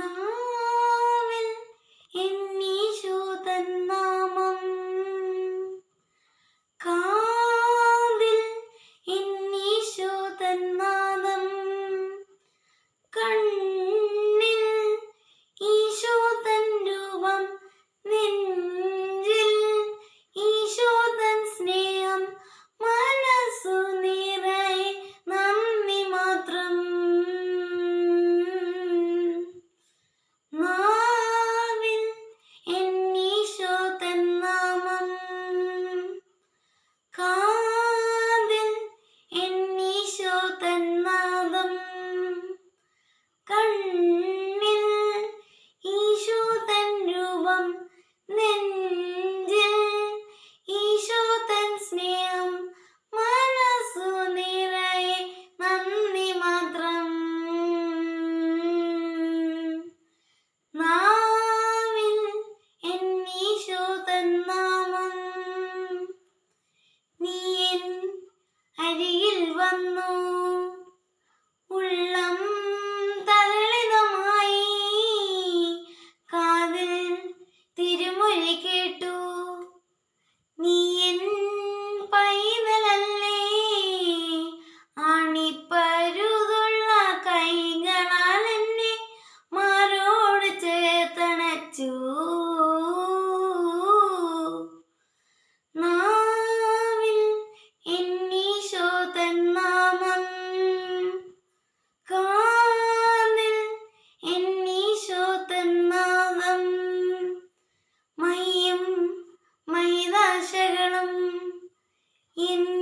நான் indicate to ആശകളും ഇന്ന്